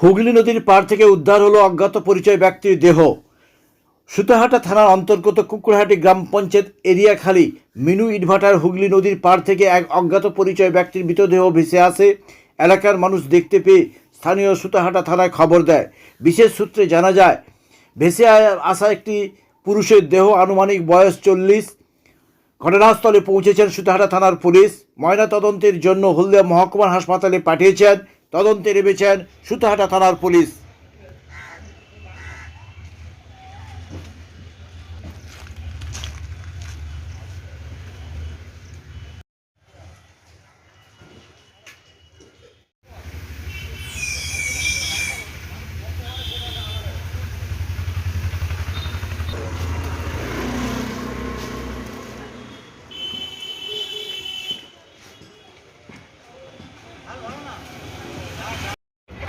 হুগলি নদীর পার থেকে উদ্ধার হলো অজ্ঞাত পরিচয় ব্যক্তির দেহ। সুতাহাটা থানার অন্তর্গত কুকুরহাটি গ্রাম পঞ্চায়েত এরিয়াখালি মিনু ইটভাটার হুগলি নদীর পার থেকে এক অজ্ঞাত পরিচয় ব্যক্তির মৃতদেহ ভেসে আসে। এলাকার মানুষ দেখতে পেয়ে স্থানীয় সুতাহাটা থানায় খবর দেয়। বিশেষ সূত্রে জানা যায়, ভেসে আসা একটি পুরুষের দেহ আনুমানিক বয়স চল্লিশ। ঘটনাস্থলে পৌঁছেছেন সুতাহাটা থানার পুলিশ। ময়না তদন্তের জন্য হলদিয়া মহকুমার হাসপাতালে পাঠিয়েছেন তদন্তে নেমেছেন সুতাহাটা থানার পুলিশ।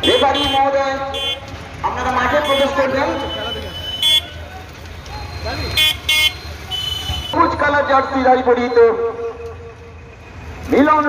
রেফারি মহোদয় আপনারা মাঠে প্রবেশ করবেন। সবুজ কালার জার্সি গাড়ি পরিহিত মিলন